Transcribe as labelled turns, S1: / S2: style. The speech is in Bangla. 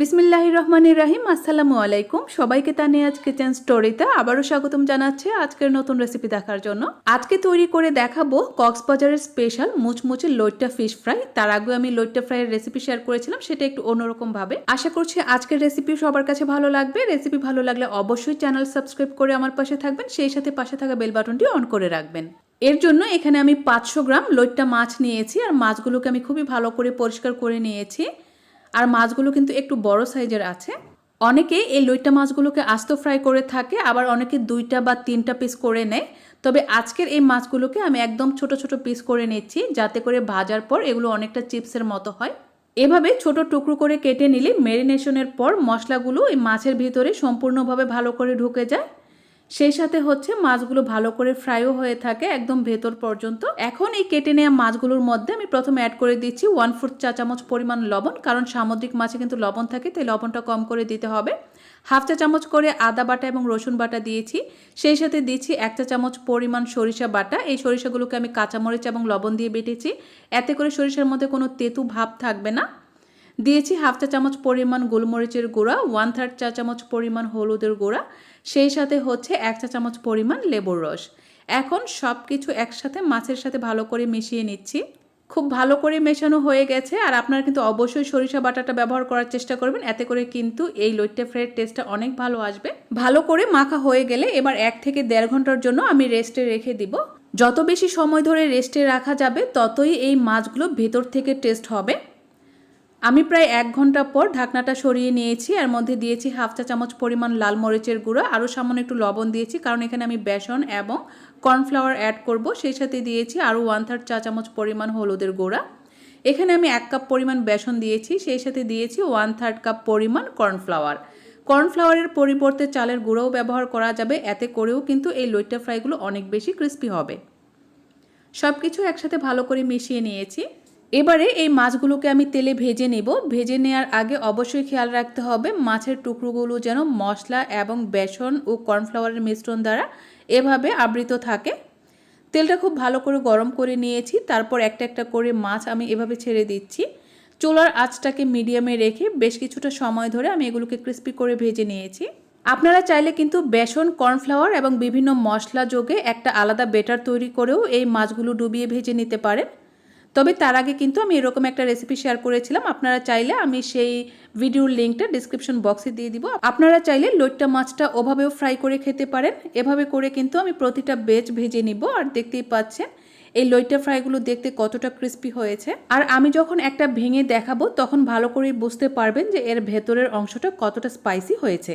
S1: বিসমিল্লাহ রহমানির রাহিম, আসসালামু আলাইকুম। সবাইকে তা নিয়ে আজকে কিচেন স্টোরিতে আবারও স্বাগতম জানাচ্ছে আজকের নতুন রেসিপি দেখার জন্য। আজকে তৈরি করে দেখাবো কক্সবাজারের স্পেশাল মুচমুচে লইট্টা ফিশ ফ্রাই তার আগে আমি লইট্টা ফ্রাইয়ের রেসিপি শেয়ার করেছিলাম, সেটা একটু অন্যরকম ভাবে। আশা করছি আজকের রেসিপি সবার কাছে ভালো লাগবে। রেসিপি ভালো লাগলে অবশ্যই চ্যানেল সাবস্ক্রাইব করে আমার পাশে থাকবেন, সেই সাথে পাশে থাকা বেল বাটনটি অন করে রাখবেন। এর জন্য এখানে আমি পাঁচশো গ্রাম লইট্টা মাছ নিয়েছি, আর মাছগুলোকে আমি খুবই ভালো করে পরিষ্কার করে নিয়েছি। আর মাছগুলো কিন্তু একটু বড় সাইজের আছে। অনেকে এই লইটা মাছগুলোকে আস্ত ফ্রাই করে থাকে, আবার অনেকে দুইটা বা তিনটা পিস করে নেয়। তবে আজকের এই মাছগুলোকে আমি একদম ছোট ছোট পিস করে নিচ্ছি, যাতে করে ভাজার পর এগুলো অনেকটা চিপসের মতো হয়। এভাবে ছোট টুকরো করে কেটে নিলে মেরিনেশনের পর মশলাগুলো এই মাছের ভিতরে সম্পূর্ণভাবে ভালো করে ঢুকে যায়। সেই সাথে হচ্ছে মাছগুলো ভালো করে ফ্রাইও হয়ে থাকে একদম ভেতর পর্যন্ত। এখন এই কেটে নেওয়া মাছগুলোর মধ্যে আমি প্রথমে অ্যাড করে দিচ্ছি ওয়ান ফোর্থ চা চামচ পরিমাণ লবণ, কারণ সামুদ্রিক মাছে কিন্তু লবণ থাকে, তাই লবণটা কম করে দিতে হবে। হাফ চা চামচ করে আদা বাটা এবং রসুন বাটা দিয়েছি। সেই সাথে দিচ্ছি এক চা চামচ পরিমাণ সরিষা বাটা। এই সরিষাগুলোকে আমি কাঁচামরিচ এবং লবণ দিয়ে বেটেছি। এতে করে সরিষার মধ্যে কোনো তেতু ভাব থাকবে না। দিয়েছি হাফ চা চামচ পরিমাণ গোলমরিচের গুঁড়া ওয়ান থার্ড চা চামচ পরিমাণ হলুদের গুঁড়া, সেই সাথে হচ্ছে এক চা চামচ পরিমাণ লেবুর রস। এখন সব কিছু একসাথে মাছের সাথে ভালো করে মিশিয়ে নিচ্ছি। খুব ভালো করে মেশানো হয়ে গেছে আর আপনারা কিন্তু অবশ্যই সরিষা বাটাটা ব্যবহার করার চেষ্টা করবেন, এতে করে কিন্তু এই লইট্টে ফ্রাইয়ের টেস্টটা অনেক ভালো আসবে। ভালো করে মাখা হয়ে গেলে এবার এক থেকে দেড় ঘণ্টার জন্য আমি রেস্টে রেখে দিব। যত বেশি সময় ধরে রেস্টে রাখা যাবে, ততই এই মাছগুলো ভেতর থেকে টেস্ট হবে। আমি প্রায় এক ঘণ্টা পর ঢাকনাটা সরিয়ে নিয়েছি, এর মধ্যে দিয়েছি হাফ চা চামচ পরিমাণ লাল মরিচের গুঁড়ো, আরও সামান্য একটু লবণ দিয়েছি, কারণ এখানে আমি বেসন এবং কর্নফ্লাওয়ার অ্যাড করব, সেই সাথে দিয়েছি আরও ওয়ান থার্ড চা চামচ পরিমাণ হলুদের গুঁড়া। এখানে আমি এক কাপ পরিমাণ বেসন দিয়েছি, সেই সাথে দিয়েছি ওয়ান থার্ড কাপ পরিমাণ কর্নফ্লাওয়ার। কর্নফ্লাওয়ারের পরিবর্তে চালের গুঁড়োও ব্যবহার করা যাবে, এতে করেও কিন্তু এই লইট্টা ফ্রাইগুলো অনেক বেশি ক্রিস্পি হবে। সব কিছু একসাথে ভালো করে মিশিয়ে নিয়েছি। এবারে এই মাছগুলোকে আমি তেলে ভেজে নেব। ভেজে নেওয়ার আগে অবশ্যই খেয়াল রাখতে হবে মাছের টুকরোগুলো যেন মশলা এবং বেসন ও কর্নফ্লাওয়ারের মিশ্রণ দ্বারা এভাবে আবৃত থাকে। তেলটা খুব ভালো করে গরম করে নিয়েছি, তারপর একটা একটা করে মাছ আমি এভাবে ছেড়ে দিচ্ছি। চুলার আঁচটাকে মিডিয়ামে রেখে বেশ কিছুটা সময় ধরে আমি এগুলোকে ক্রিস্পি করে ভেজে নিয়েছি। আপনারা চাইলে কিন্তু বেসন, কর্নফ্লাওয়ার এবং বিভিন্ন মশলা যোগে একটা আলাদা বেটার তৈরি করেও এই মাছগুলো ডুবিয়ে ভেজে নিতে পারেন। তবে তার আগে কিন্তু আমি এরকম একটা রেসিপি শেয়ার করেছিলাম। আপনারা চাইলে আমি সেই ভিডিওর লিঙ্কটা ডিসক্রিপশন বক্সে দিয়ে দিব। আপনারা চাইলে লইট্টা মাছটা ওভাবেও ফ্রাই করে খেতে পারেন। এভাবে করে কিন্তু আমি প্রতিটা বেচ ভেজে নিব আর দেখতেই পাচ্ছেন, এই লইট্টা ফ্রাইগুলো দেখতে কতটা ক্রিস্পি হয়েছে। আর আমি যখন একটা ভেঙে দেখাবো, তখন ভালো করেই বুঝতে পারবেন যে এর ভেতরের অংশটা কতটা স্পাইসি হয়েছে।